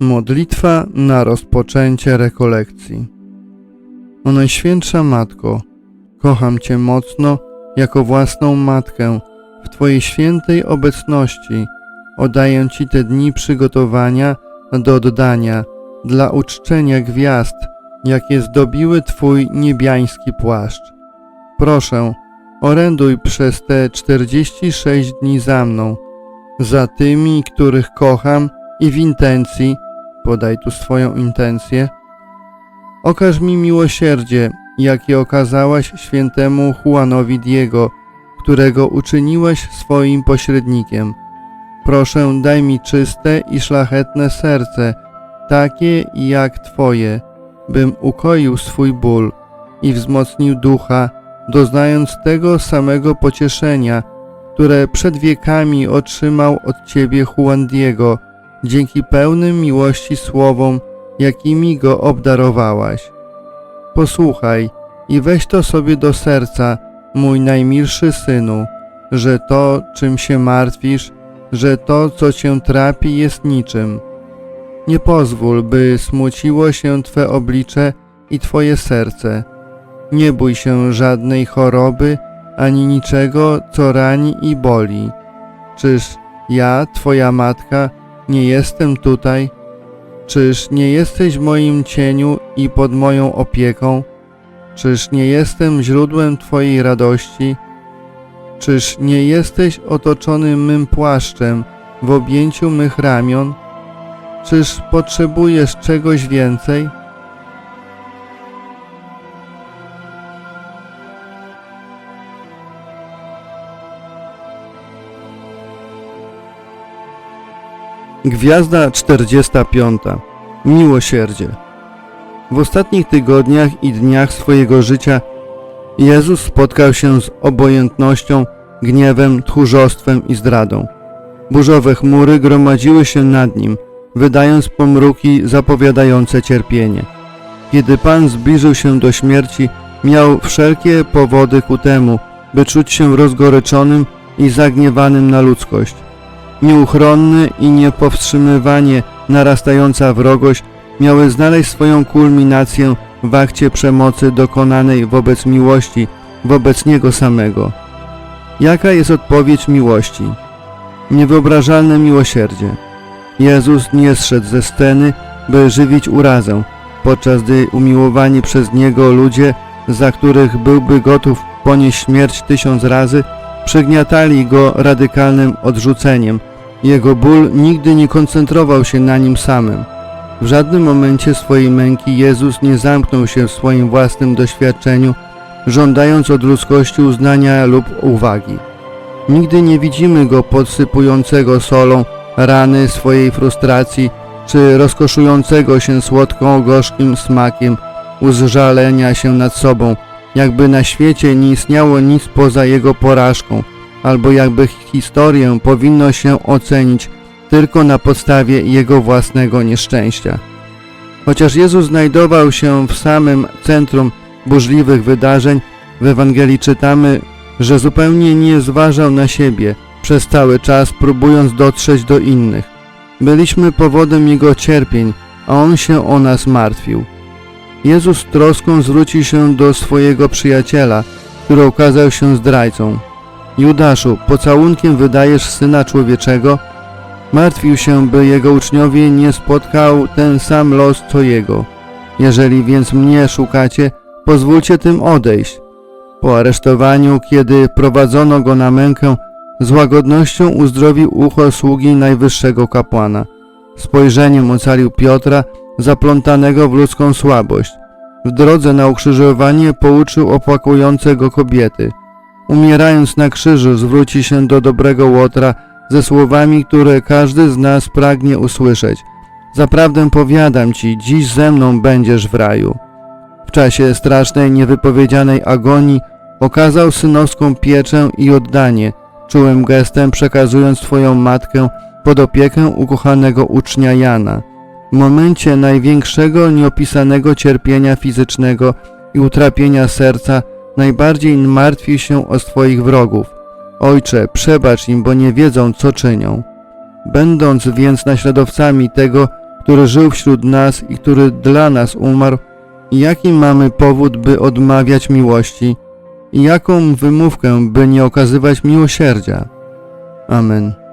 Modlitwa na rozpoczęcie rekolekcji. O Najświętsza Matko, kocham Cię mocno jako własną matkę. W Twojej świętej obecności oddaję Ci te dni przygotowania do oddania dla uczczenia gwiazd, jakie zdobiły Twój niebiański płaszcz. Proszę, oręduj przez te 46 dni za mną, za tymi, których kocham i w intencji, podaj tu swoją intencję, okaż mi miłosierdzie, jakie okazałaś świętemu Juanowi Diego, którego uczyniłaś swoim pośrednikiem. Proszę, daj mi czyste i szlachetne serce, takie jak Twoje, bym ukoił swój ból i wzmocnił ducha, doznając tego samego pocieszenia, które przed wiekami otrzymał od Ciebie Juan Diego, dzięki pełnym miłości słowom, jakimi go obdarowałaś. Posłuchaj i weź to sobie do serca, mój najmilszy synu, że to, czym się martwisz, że to, co cię trapi, jest niczym. Nie pozwól, by smuciło się Twe oblicze i Twoje serce. Nie bój się żadnej choroby, ani niczego, co rani i boli. Czyż ja, Twoja matka, nie jestem tutaj? Czyż nie jesteś w moim cieniu i pod moją opieką? Czyż nie jestem źródłem Twojej radości? Czyż nie jesteś otoczony mym płaszczem w objęciu mych ramion? Czyż potrzebujesz czegoś więcej? Gwiazda 45. Miłosierdzie. W ostatnich tygodniach i dniach swojego życia Jezus spotkał się z obojętnością, gniewem, tchórzostwem i zdradą. Burzowe chmury gromadziły się nad nim, wydając pomruki zapowiadające cierpienie. Kiedy Pan zbliżył się do śmierci, miał wszelkie powody ku temu, by czuć się rozgoryczonym i zagniewanym na ludzkość. Nieuchronny i niepowstrzymywanie narastająca wrogość miały znaleźć swoją kulminację w akcie przemocy dokonanej wobec miłości, wobec Niego samego. Jaka jest odpowiedź miłości? Niewyobrażalne miłosierdzie. Jezus nie zszedł ze sceny, by żywić urazę, podczas gdy umiłowani przez Niego ludzie, za których byłby gotów ponieść śmierć tysiąc razy, przygniatali go radykalnym odrzuceniem. Jego ból nigdy nie koncentrował się na nim samym. W żadnym momencie swojej męki Jezus nie zamknął się w swoim własnym doświadczeniu, żądając od ludzkości uznania lub uwagi. Nigdy nie widzimy go podsypującego solą rany swojej frustracji, czy rozkoszującego się słodko-gorzkim smakiem uzżalenia się nad sobą, jakby na świecie nie istniało nic poza jego porażką, albo jakby historię powinno się ocenić tylko na podstawie jego własnego nieszczęścia. Chociaż Jezus znajdował się w samym centrum burzliwych wydarzeń, w Ewangelii czytamy, że zupełnie nie zważał na siebie, przez cały czas próbując dotrzeć do innych. Byliśmy powodem Jego cierpień, a On się o nas martwił. Jezus troską zwrócił się do swojego przyjaciela, który okazał się zdrajcą. Judaszu, pocałunkiem wydajesz Syna Człowieczego? Martwił się, by jego uczniowie nie spotkał ten sam los co jego. Jeżeli więc mnie szukacie, pozwólcie tym odejść. Po aresztowaniu, kiedy prowadzono go na mękę, z łagodnością uzdrowił ucho sługi najwyższego kapłana. Spojrzeniem ocalił Piotra, zaplątanego w ludzką słabość. W drodze na ukrzyżowanie pouczył opłakujące go kobiety. Umierając na krzyżu zwróci się do dobrego Łotra ze słowami, które każdy z nas pragnie usłyszeć. Zaprawdę powiadam Ci, dziś ze mną będziesz w raju. W czasie strasznej, niewypowiedzianej agonii okazał synowską pieczę i oddanie, czułym gestem przekazując swoją matkę pod opiekę ukochanego ucznia Jana. Momencie największego, nieopisanego cierpienia fizycznego i utrapienia serca najbardziej martwi się o swoich wrogów. Ojcze, przebacz im, bo nie wiedzą, co czynią. Będąc więc naśladowcami tego, który żył wśród nas i który dla nas umarł, jaki mamy powód, by odmawiać miłości i jaką wymówkę, by nie okazywać miłosierdzia? Amen.